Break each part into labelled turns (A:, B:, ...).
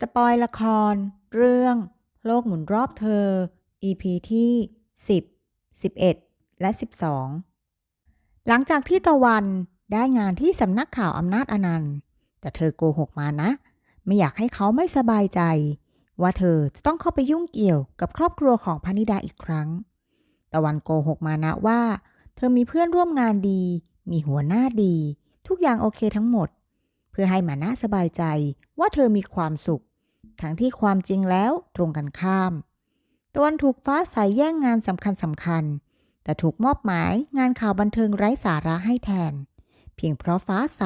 A: สปอยละคร เรื่อง โลกหมุนรอบเธอ EP ที่ 10 11 และ 12 หลังจากที่ตะวันได้งานที่สำนักข่าวอำนาจอนันต์ แต่เธอโกหกมานะ ไม่อยากให้เขาไม่สบายใจ ว่าเธอจะต้องเข้าไปยุ่งเกี่ยวกับครอบครัวของพนิดาอีกครั้ง ตะวันโกหกมานะว่า เธอมีเพื่อนร่วมงานดี มีหัวหน้าดี ทุกอย่างโอเคทั้งหมด เพื่อให้มานะสบายใจว่าเธอมีความสุข ทั้งที่ความจริงแล้วตรงกันข้ามตะวันถูกฟ้าใสแย่งงานสำคัญสำคัญ แต่ถูกมอบหมายงานข่าวบันเทิงไร้สาระให้แทน เพียงเพราะฟ้าใส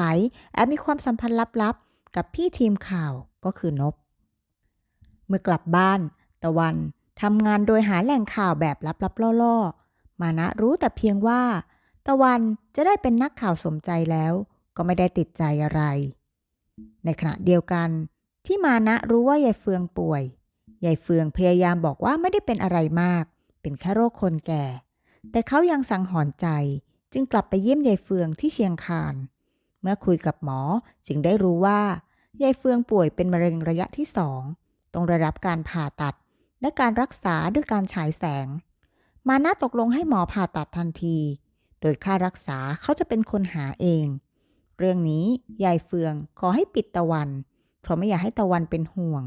A: แอบมีความสัมพันธ์ลับๆ กับพี่ทีมข่าวก็คือนบ เมื่อกลับบ้าน ตะวันทำงานโดยหาแหล่งข่าวแบบลับๆล่อๆ มานะรู้แต่เพียงว่า ตะวันจะได้เป็นนักข่าวสมใจแล้ว ก็ไม่ได้ติดใจอะไร ในขณะเดียวกัน ที่มานะรู้ว่ายายเฟืองป่วย ยายเฟืองพยายามบอกว่าไม่ได้เป็นอะไรมาก เป็นแค่โรคคนแก่ แต่เขายังสังหรณ์ใจ จึงกลับไปเยี่ยมยายเฟืองที่เชียงคาน เมื่อคุยกับหมอจึงได้รู้ว่ายายเฟืองป่วยเป็นมะเร็งระยะที่สองต้องได้รับการผ่าตัด และการรักษาด้วยการฉายแสง มานะตกลงให้หมอผ่าตัดทันที โดยค่ารักษาเขาจะเป็นคนหาเอง เรื่องนี้ยายเฟืองขอให้ปิดตะวัน เพราะไม่อยากให้ตะวันเป็นห่วง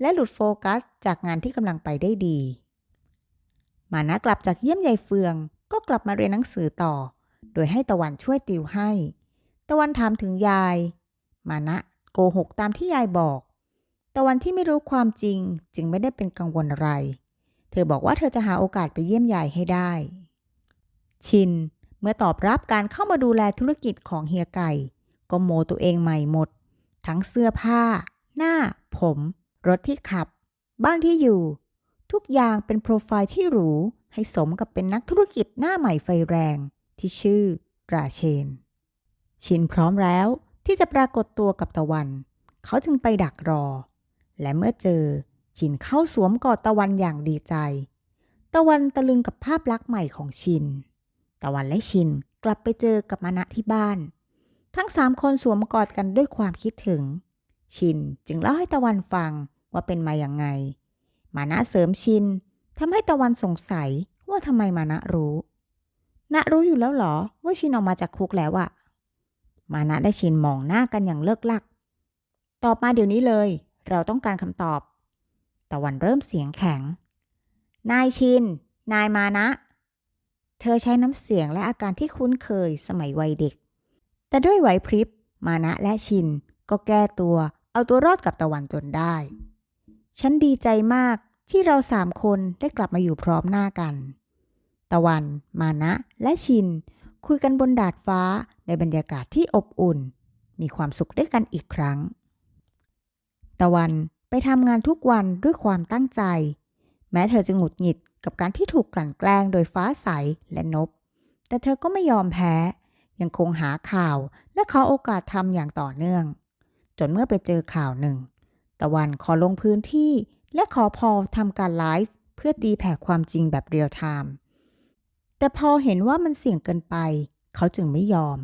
A: และหลุดโฟกัสจากงานที่กำลังไปได้ดี มานะกลับจากเยี่ยมยายเฟือง ก็กลับมาเรียนหนังสือต่อ โดยให้ตะวันช่วยติวให้ ตะวันถามถึงยาย มานะโกหกตามที่ยายบอก ตะวันที่ไม่รู้ความจริงจึงไม่ได้เป็นกังวลอะไร เธอบอกว่าเธอจะหาโอกาสไปเยี่ยมยายให้ได้ ชินเมื่อตอบรับการเข้ามาดูแลธุรกิจของเฮียไก่ ก็โมตัวเองใหม่หมด ทั้งเสื้อผ้า หน้า ผม รถที่ขับ บ้านที่อยู่ ทุกอย่างเป็นโปรไฟล์ที่หรู ให้สมกับเป็นนักธุรกิจหน้าใหม่ไฟแรง ที่ชื่อราเชน ชินพร้อมแล้วที่จะปรากฏตัวกับตะวัน เขาจึงไปดักรอ และเมื่อเจอ ชินเข้าสวมกอดตะวันอย่างดีใจ ตะวันตะลึงกับภาพลักษณ์ใหม่ของชิน ตะวันและชินกลับไปเจอกับมานะที่บ้าน ทั้งสามคนสวมกอดกันด้วยความคิดถึง ชินจึงเล่าให้ตะวันฟังว่าเป็นมาอย่างไง มานะเสริมชินทำให้ตะวันสงสัยว่าทำไมมานะรู้ณรู้อยู่แล้วเหรอ ว่าชินออกมาจากคุกแล้วอะมานะได้ชินมองหน้ากันอย่างเลิกลัก ตอบมาเดี๋ยวนี้เลย เราต้องการคำตอบ ตะวันเริ่มเสียงแข็ง นายชิน นายมานะ เธอใช้น้ำเสียงและอาการที่คุ้นเคยสมัยวัยเด็ก แต่ด้วยไหวพริบ มานะและชิน ก็แก้ตัว เอาตัวรอดกับตะวันจนได้ ฉันดีใจมากที่เราสามคนได้กลับมาอยู่พร้อมหน้ากัน ตะวัน มานะ และชิน คุยกันบนดาดฟ้าในบรรยากาศที่อบอุ่น มีความสุขด้วยกันอีกครั้ง ตะวันไปทำงานทุกวันด้วยความตั้งใจ แม้เธอจะหงุดหงิดกับการที่ถูกกลั่นแกล้งโดยฟ้าใสและนบ แต่เธอก็ไม่ยอมแพ้ ยังคงหาข่าวและขอโอกาสทำอย่างต่อเนื่อง จนเมื่อไปเจอข่าวหนึ่ง ตะวันขอลงพื้นที่และขอพอทำการไลฟ์เพื่อตีแผ่ความจริงแบบเรียลไทม์แต่พอเห็นว่ามันเสี่ยงเกินไป เขาจึงไม่ยอม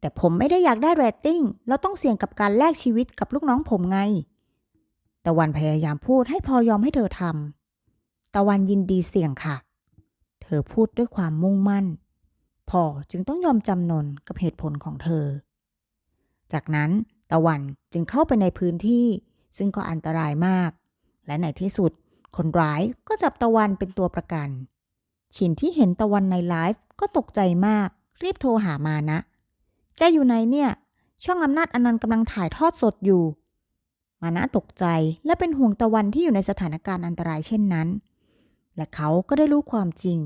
A: แต่ผมไม่ได้อยากได้เรตติ้งแล้วต้องเสี่ยงกับการแลกชีวิตกับลูกน้องผมไง ตะวันพยายามพูดให้พอยอมให้เธอทำตะวันยินดีเสี่ยงค่ะ เธอพูดด้วยความมุ่งมั่น พอจึงต้องยอมจำนนกับเหตุผลของเธอ จากนั้นตะวันจึงเข้าไปในพื้นที่ ซึ่งก็อันตรายมาก และในที่สุด คนร้ายก็จับตะวันเป็นตัวประกัน ชินที่เห็นตะวันในไลฟ์ก็ตกใจมาก รีบโทรหามานะ แกอยู่ไหนเนี่ย ช่องอำนาจอนันต์กำลังถ่ายทอดสดอยู่ มานะตกใจและเป็นห่วงตะวันที่อยู่ในสถานการณ์อันตรายเช่นนั้น และเขาก็ได้รู้ความจริง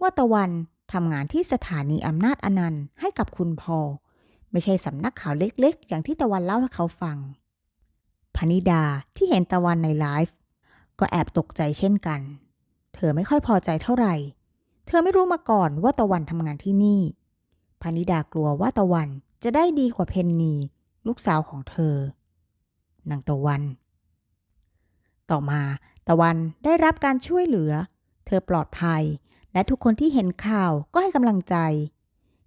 A: ว่าตะวัน ทำงานที่สถานีอำนาจอนันต์ให้กับคุณพอ ไม่ใช่สำนักข่าวเล็กๆ อย่างที่ตะวันเล่าให้เขาฟังพนิดาที่เห็นตะวันในไลฟ์ก็แอบตกใจเช่นกัน เธอไม่ค่อยพอใจเท่าไหร่ เธอไม่รู้มาก่อนว่าตะวันทำงานที่นี่พนิดากลัวว่าตะวันจะได้ดีกว่าเพนนีลูกสาวของเธอนางตะวัน ต่อมาตะวันได้รับการช่วยเหลือ เธอปลอดภัย และทุกคนที่เห็นข่าวก็ให้กำลังใจ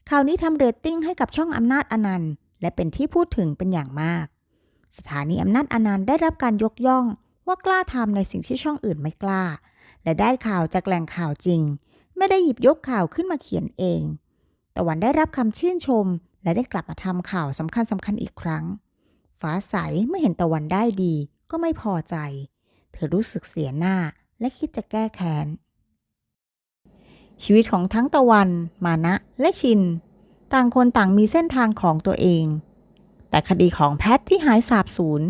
A: ข่าวนี้ทำเรตติ้งให้กับช่องอำนาจอนันต์ และเป็นที่พูดถึงเป็นอย่างมาก สถานีอำนาจอนันต์ได้รับการยกย่องว่ากล้าทำในสิ่งที่ช่องอื่นไม่กล้า และได้ข่าวจากแหล่งข่าวจริง ไม่ได้หยิบยกข่าวขึ้นมาเขียนเอง ตะวันได้รับคำชื่นชม และได้กลับมาทำข่าวสำคัญสำคัญๆอีกครั้ง ฟ้าใสเมื่อเห็นตะวันได้ดีก็ไม่พอใจ เธอรู้สึกเสียหน้าและคิดจะแก้แค้น ชีวิตของทั้งตะวัน มานะ และชิน ต่างคนต่างมีเส้นทางของตัวเอง แต่คดีของแพทที่หายสาบสูญ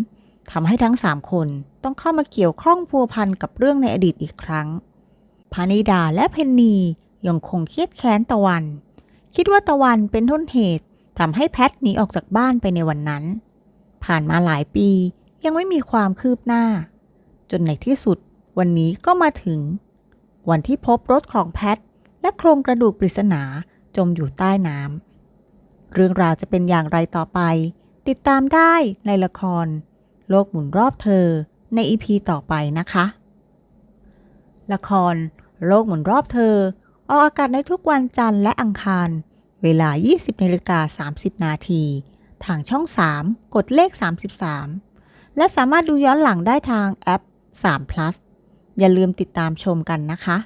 A: ทำให้ทั้งสามคนต้องเข้ามาเกี่ยวข้องพัวพันกับเรื่องในอดีตอีกครั้ง พานิดาและเพนนียังคงเครียดแค้นตะวัน คิดว่าตะวันเป็นต้นเหตุทำให้แพทหนีออกจากบ้านไปในวันนั้น ผ่านมาหลายปียังไม่มีความคืบหน้า จนในที่สุดวันนี้ก็มาถึง วันที่พบรถของแพท และโครงกระดูกปริศนาจมอยู่ใต้น้ำเรื่องราวจะเป็นอย่างไรต่อไป ติดตามได้ในละคร โลกหมุนรอบเธอในอีพีต่อไปนะคะ ละคร โลกหมุนรอบเธอ ออกอากาศในทุกวันจันทร์และอังคาร เวลา 20นาฬิกา30 นาทีทางช่อง 3 กดเลข 33 และสามารถดูย้อนหลังได้ทางแอป 3 plus อย่าลืมติดตามชมกันนะคะ